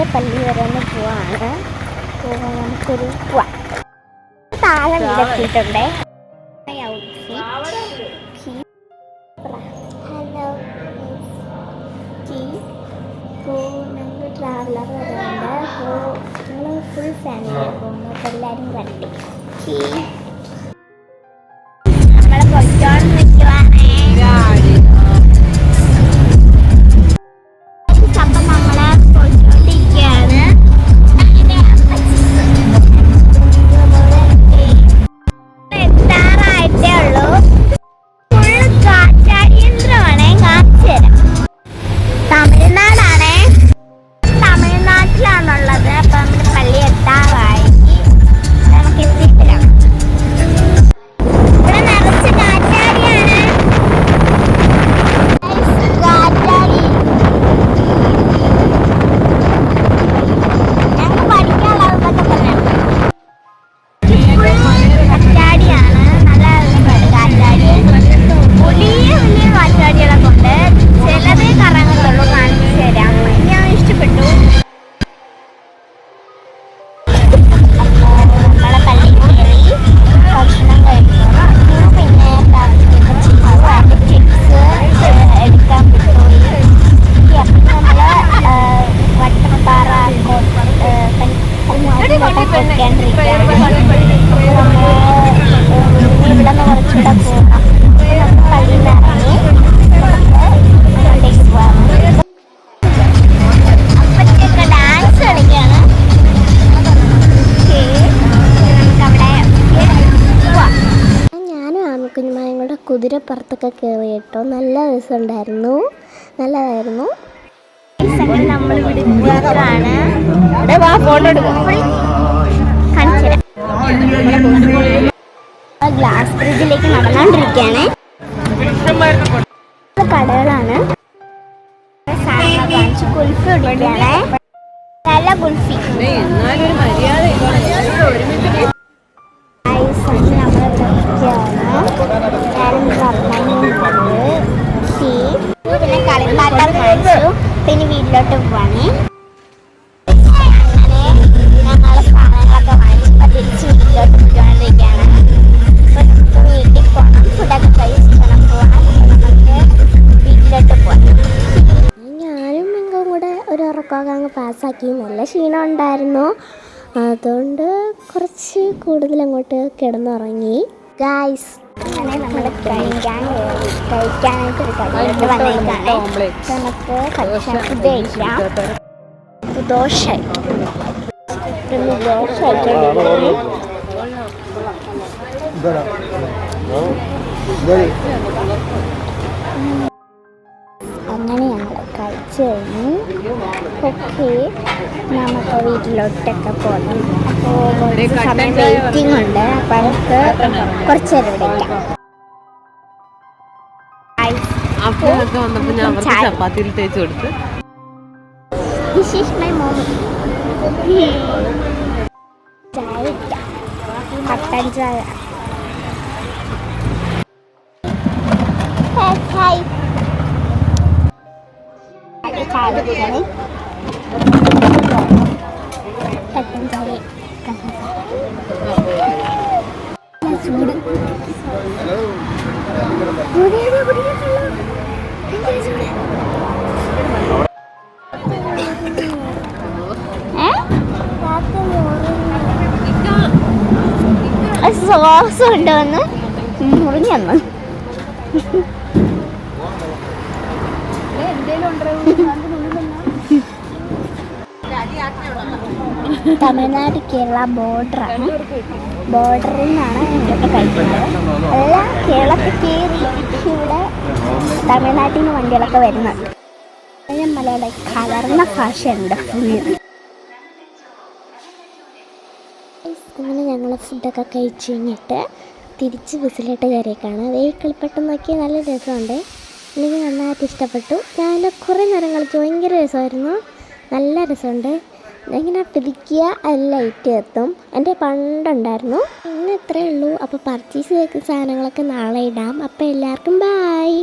നേരെ പള്ളി വരെ ഒന്ന് പോവാണ് നമുക്കൊരു പോവാം താഴെ വീടെത്തിയിട്ടുണ്ടേ ഹലോ ട്രാവലർ വരുന്നുണ്ട്. അപ്പോൾ ഞങ്ങൾ ഫുൾ ഫാമിലി അപ്പോൾ എല്ലാവരും വരട്ടെ. കുതിരപ്പുറത്തൊക്കെ കയറി കേട്ടോ. നല്ല രസമുണ്ടായിരുന്നു. നല്ലതായിരുന്നു. നമ്മൾ വിടുകയാണ് ഗ്ലാസ് ബ്രിഡ്ജിലേക്ക് നടന്നുകൊണ്ടിരിക്കുകയാണ്. കടകളാണ്. കാണിച്ച് കുൽഫി കുടിക്കുകയാണ് നല്ല പിന്നെ കളിപ്പാട്ടം കാണിച്ചു പിന്നെ വീട്ടിലോട്ട് പോവാണ് പാസ്സാക്കി. നല്ല ക്ഷീണം ഉണ്ടായിരുന്നു. അതുകൊണ്ട് കുറച്ച് കൂടുതൽ അങ്ങോട്ട് കിടന്നുറങ്ങി. ഗായ്സ് അങ്ങനെ നമ്മൾ കഴിക്കാൻ. കഴിക്കാനായിട്ട് ഒരു കടയിലോട്ട് വന്നേക്കാണ് നമുക്ക് ഭക്ഷണം ഫുഡ് കഴിക്കാം ദോശ ദോശ കഴിക്കാൻ കഴിച്ചു കഴിഞ്ഞു ഓക്കെ. നമുക്ക് വീട്ടിലോട്ടൊക്കെ പോകണം അപ്പോൾ കുറച്ച് സമയം വെയിറ്റിംഗ് ഉണ്ട്. അപ്പം നമുക്ക് കുറച്ച് നേരം ചായ. ചപ്പാത്തിയിൽ തേച്ച് കൊടുത്ത്. ദിസ് ഈസ് മൈ മോം ചായ കട്ടൻ ചായ. കുടിക്കാണ്. കട്ടൻ ചായ ചൂട് സോസ് കൊണ്ടുവന്ന് മുറിഞ്ഞു വന്നു തമിഴ്നാട് കേരള ബോർഡറാണ് ബോർഡറിൽ നിന്നാണ് ഇതൊക്കെ കഴിക്കുന്നത്. അല്ല കേരളത്തിൽ കയറി ഇവിടെ തമിഴ്നാട്ടിൽ നിന്ന് വണ്ടികളൊക്കെ വരുന്നുണ്ട് മലയാള കലർന്ന ഭാഷയുണ്ട് അങ്ങനെ ഞങ്ങൾ ഫുഡൊക്കെ കഴിച്ച് കഴിഞ്ഞിട്ട് തിരിച്ച് ബസ്സിലിട്ട് കയറിയേക്കാണ്. വെഹിക്കിൾ പെട്ടെന്ന് നോക്കി നല്ല രസമുണ്ട്. എനിക്ക് നന്നായിട്ട് ഇഷ്ടപ്പെട്ടു. ഞാൻ കുറേ നേരം കളിച്ചു ഭയങ്കര രസമായിരുന്നു. നല്ല രസമുണ്ട്. ഇങ്ങനെ പിടിക്കുക അത് ലൈറ്റ് എത്തും. എന്റെ പണ്ടുണ്ടായിരുന്നു. ഇന്ന് ഇത്രയേ ഉള്ളൂ. അപ്പോൾ പർച്ചേസ് ചെയ്ത സാധനങ്ങളൊക്കെ നാളെ ഇടാം. അപ്പോൾ എല്ലാവർക്കും ബായ്